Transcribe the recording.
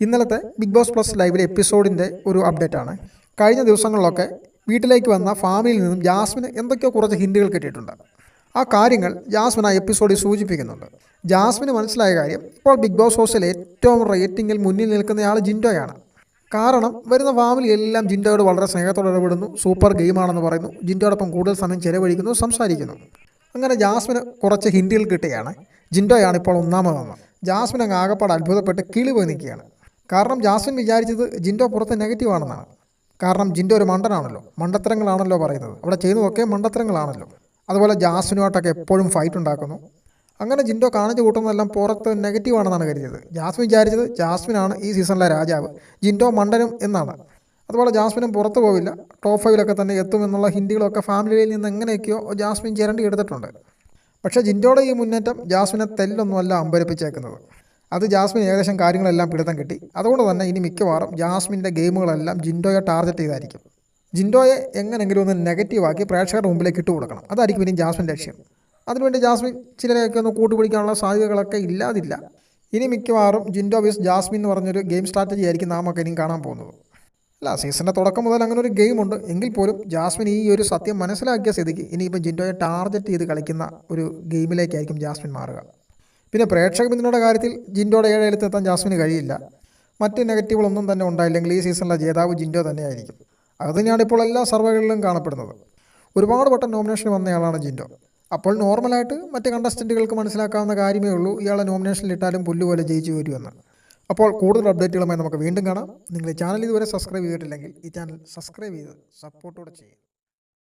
ഇന്നലത്തെ big Boss plus ലൈവിലെ എപ്പിസോഡിന്റെ ഒരു അപ്ഡേറ്റ് ആണ് കഴിഞ്ഞ ദിവസങ്ങളിലൊക്കെ വീട്ടിലേക്ക് വന്ന ഫാമിലിയിൽ നിന്നും ജാസ്മിന് എന്തൊക്കെയോ കുറച്ച് ഹിൻഡുകൾ കിട്ടിയിട്ടുണ്ട്. ആ കാര്യങ്ങൾ ജാസ്മിൻ ആ എപ്പിസോഡിൽ സൂചിപ്പിക്കുന്നുണ്ട്. ജാസ്മിന് മനസ്സിലായ കാര്യം ഇപ്പോൾ ബിഗ് ബോസ് ഹൗസിൽ ഏറ്റവും റേറ്റിംഗിൽ മുന്നിൽ നിൽക്കുന്നയാൾ ജിൻഡോയാണ്. കാരണം വരുന്ന ഫാമിലി എല്ലാം ജിൻഡോയോട് വളരെ സ്നേഹത്തോടെ ഇടപെടുന്നു സൂപ്പർ ഗെയിമാണെന്ന് പറയുന്നു ജിൻഡോടൊപ്പം കൂടുതൽ സമയം ചെലവഴിക്കുന്നു സംസാരിക്കുന്നു. അങ്ങനെ ജാസ്മിന് കുറച്ച് ഹിന്ദികൾ കിട്ടുകയാണ്. ജിൻഡോയാണ് ഇപ്പോൾ ഒന്നാമതെന്ന്. ജാസ്മിൻ അങ്ങ് ആകപ്പാട് അത്ഭുതപ്പെട്ട് കിളി പോയി നിൽക്കുകയാണ്. കാരണം ജാസ്മിൻ വിചാരിച്ചത് ജിൻഡോ പുറത്ത് നെഗറ്റീവാണെന്നാണ് കാരണം ജിൻഡോ ഒരു മണ്ടനാണല്ലോ. മണ്ടത്തരങ്ങളാണല്ലോ പറയുന്നത്. അവിടെ ചെയ്യുന്നതൊക്കെ മണ്ടത്തരങ്ങളാണല്ലോ. അതുപോലെ ജാസ്മിനുമായിട്ടൊക്കെ എപ്പോഴും ഫൈറ്റ് ഉണ്ടാക്കുന്നു. അങ്ങനെ ജിൻഡോ കാണിച്ചു കൂട്ടുന്നതെല്ലാം പുറത്ത് നെഗറ്റീവാണെന്നാണ് കരുതിയത്. ജാസ്മിൻ വിചാരിച്ചത് ജാസ്മിനാണ് ഈ സീസണിലെ രാജാവ്. ജിൻഡോ മണ്ടനും എന്നാണ്. അതുപോലെ ജാസ്മിനും പുറത്തു പോവില്ല. ടോപ്പ് ഫൈവിലൊക്കെ തന്നെ എത്തുമെന്നുള്ള ഹിന്ദികളൊക്കെ ഫാമിലിയിൽ നിന്ന് എങ്ങനെയൊക്കെയോ ജാസ്മിൻ ചേരേണ്ടി എടുത്തിട്ടുണ്ട്. പക്ഷേ ജിൻഡോയുടെ ഈ മുന്നേറ്റം ജാസ്മിനെ തെല്ലൊന്നുമല്ല അമ്പരപ്പിച്ചേക്കുന്നത്. അത് ജാസ്മിൻ ഏകദേശം കാര്യങ്ങളെല്ലാം പിടുത്തം കിട്ടി. അതുകൊണ്ട് തന്നെ ഇനി മിക്കവാറും ജാസ്മിന്റെ ഗെയിമുകളെല്ലാം ജിൻഡോയെ ടാർഗറ്റ് ചെയ്തായിരിക്കും. ജിൻഡോയെ എങ്ങനെങ്കിലും ഒന്ന് നെഗറ്റീവാക്കി പ്രേക്ഷകരുടെ മുമ്പിലേക്ക് ഇട്ട് കൊടുക്കണം. അതായിരിക്കും ഇനി ജാസ്മിന്റെ ലക്ഷ്യം. അതിനുവേണ്ടി ജാസ്മിൻ ചിലരെയൊക്കെ ഒന്ന് കൂട്ടുപിടിക്കാനുള്ള സാധ്യതകളൊക്കെ ഇല്ലാതില്ല. ഇനി മിക്കവാറും ജിൻഡോ വിസ് ജാസ്മിൻ എന്ന് പറഞ്ഞൊരു ഗെയിം സ്ട്രാറ്റജി ആയിരിക്കും നാം ഒക്കെ ഇനിയും കാണാൻ പോകുന്നത്. അല്ല സീസണിന്റെ തുടക്കം മുതൽ അങ്ങനെ ഒരു ഗെയിമുണ്ട് എങ്കിൽ പോലും ജാസ്മിൻ ഈ ഒരു സത്യം മനസ്സിലാക്കിയ സ്ഥിതിക്ക് ഇനിയിപ്പം ജിൻഡോയെ ടാർഗറ്റ് ചെയ്ത് കളിക്കുന്ന ഒരു ഗെയിമിലേക്കായിരിക്കും ജാസ്മിൻ മാറുക. പിന്നെ പ്രേക്ഷക പിന്തുണയുടെ കാര്യത്തിൽ ജിൻഡോയുടെ ഏഴെഴുത്തെത്താൻ ജാസ്മിന് കഴിയില്ല. മറ്റ് നെഗറ്റീവുകളൊന്നും തന്നെ ഉണ്ടായില്ലെങ്കിൽ ഈ സീസണിലെ ജേതാവ് ജിൻഡോ തന്നെയായിരിക്കും. അത് തന്നെയാണ് ഇപ്പോൾ എല്ലാ സർവേകളിലും കാണപ്പെടുന്നത്. ഒരുപാട് വട്ടം നോമിനേഷൻ വന്നയാളാണ് ജിൻഡോ. അപ്പോൾ നോർമലായിട്ട് മറ്റ് കണ്ടസ്റ്റന്റുകൾക്ക് മനസ്സിലാക്കാവുന്ന കാര്യമേ ഉള്ളൂ ഇയാളെ നോമിനേഷനിൽ ഇട്ടാലും പുല്ലുപോലെ ജയിച്ചു വരുമെന്ന്. അപ്പോൾ കൂടുതൽ അപ്ഡേറ്റുകളുമായി നമുക്ക് വീണ്ടും കാണാം. നിങ്ങൾ ഈ ചാനൽ ഇതുവരെ സബ്സ്ക്രൈബ് ചെയ്തിട്ടില്ലെങ്കിൽ ഈ ചാനൽ സബ്സ്ക്രൈബ് ചെയ്ത് സപ്പോർട്ടോടെ ചെയ്യും